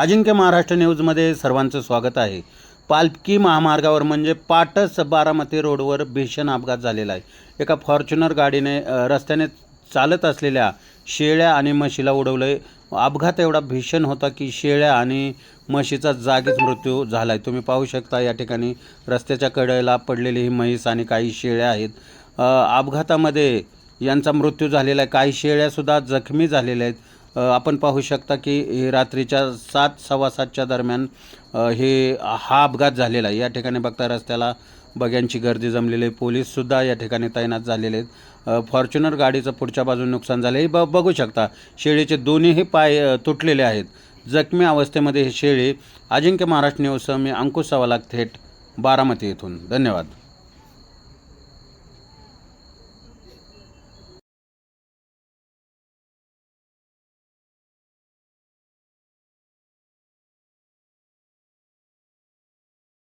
अजिंक्य महाराष्ट्र न्यूजमध्ये सर्वांचं स्वागत आहे. पालकी महामार्गावर म्हणजे पाटस बारामती रोडवर भीषण अपघात झालेला आहे. एका फॉर्च्युनर गाडीने रस्त्याने चालत असलेल्या शेळ्या आणि म्हशीला उडवलं आहे अपघात एवढा भीषण होता की शेळ्या आणि म्हशीचा जागीच मृत्यू झाला आहे तुम्ही पाहू शकता या ठिकाणी रस्त्याच्या कडेला पडलेली ही म्हैस आणि काही शेळ्या आहेत. अपघातामध्ये यांचा मृत्यू झालेला आहे. काही शेळ्यासुद्धा जखमी झालेल्या आहेत. आपण पाहू शकता की रात्रीच्या सात सव्वा सातच्या दरम्यान हे हा अपघात झालेला आहे. या ठिकाणी बघता रस्त्याला बग्यांची गर्दी जमलेली आहे. पोलीससुद्धा या ठिकाणी तैनात झालेले आहेत. फॉर्च्युनर गाडीचं पुढच्या बाजूने नुकसान झालं हे ब बघू शकता शेळीचे दोन्हीही पाय तुटलेले आहेत. जखमी अवस्थेमध्ये हे शेळी अजिंक्य महाराष्ट्र न्यूजसह मी अंकुश सवाला थेट बारामती येथून. धन्यवाद.